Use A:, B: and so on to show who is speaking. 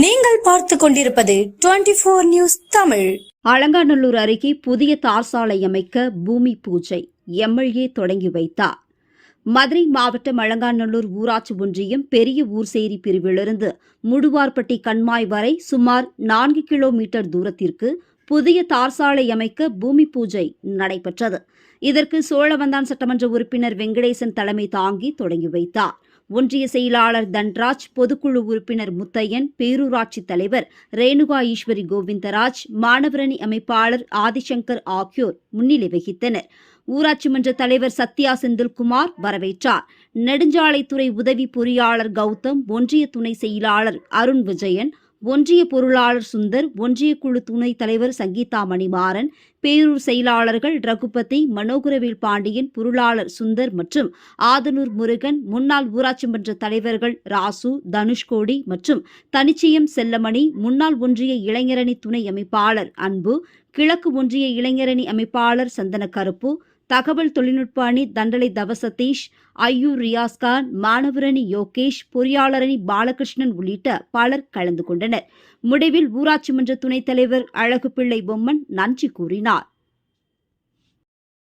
A: நீங்கள் பார்த்து கொண்டிருப்பது twenty four news Tamil.
B: Alanganallur அருகே புதிய தார் சாலை அமைக்க பூமி பூஜை எம்எல்ஏ தொடங்கி வைத்தார். மதுரை மாவட்டம் அலங்காநல்லூர் ஊராட்சி ஒன்றியம் பெரிய ஊர்சேரி பிரிவிலிருந்து முடுவார்பட்டி கண்மாய் வரை சுமார் நான்கு கிலோமீட்டர் தூரத்திற்கு புதிய தார் சாலை அமைக்க பூமி பூஜை நடைபெற்றது. இதற்கு சோழவந்தான் சட்டமன்ற உறுப்பினர் வெங்கடேசன் தலைமை தாங்கி தொடங்கி வைத்தார். ஒன்றிய செயலாளர் தன்ராஜ் பொதுக்குழு உறுப்பினர் முத்தையன் பேரூராட்சி தலைவர் ரேணுகா ஈஸ்வரி கோவிந்தராஜ் மாணவரணி அமைப்பாளர் ஆதிசங்கர் ஆகியோர் முன்னிலை வகித்தனர். ஊராட்சி மன்ற தலைவர் சத்யா செந்தில்குமார் வரவேற்றார். நெடுஞ்சாலைத்துறை உதவி பொறியாளர் கௌதம் ஒன்றிய துணை செயலாளர் அருண் விஜயன் ஒன்றிய பொருளாளர் சுந்தர் ஒன்றிய குழு துணைத் தலைவர் சங்கீதா மணிமாறன் பேரூர் செயலாளர்கள் ரகுபதி மனோகரவேல் பாண்டியன் பொருளாளர் சுந்தர் மற்றும் ஆதனூர் முருகன் முன்னாள் ஊராட்சி மன்ற தலைவர்கள் ராசு தனுஷ்கோடி மற்றும் தனிச்சயம் செல்லமணி முன்னாள் ஒன்றிய இளைஞரணி துணை அமைப்பாளர் அன்பு கிழக்கு ஒன்றிய இளைஞரணி அமைப்பாளர் சந்தன கருப்பு தகவல் தொழில்நுட்ப அணி தண்டலை தவ சதீஷ் ஐயூர் ரியாஸ்கான் மாணவரணி யோகேஷ் பொறியாளரணி பாலகிருஷ்ணன் உள்ளிட்ட பலர் கலந்து கொண்டனர். முடிவில் ஊராட்சி மன்ற துணைத் தலைவர் அழகுப்பிள்ளை பொம்மன் நன்றி கூறினார்.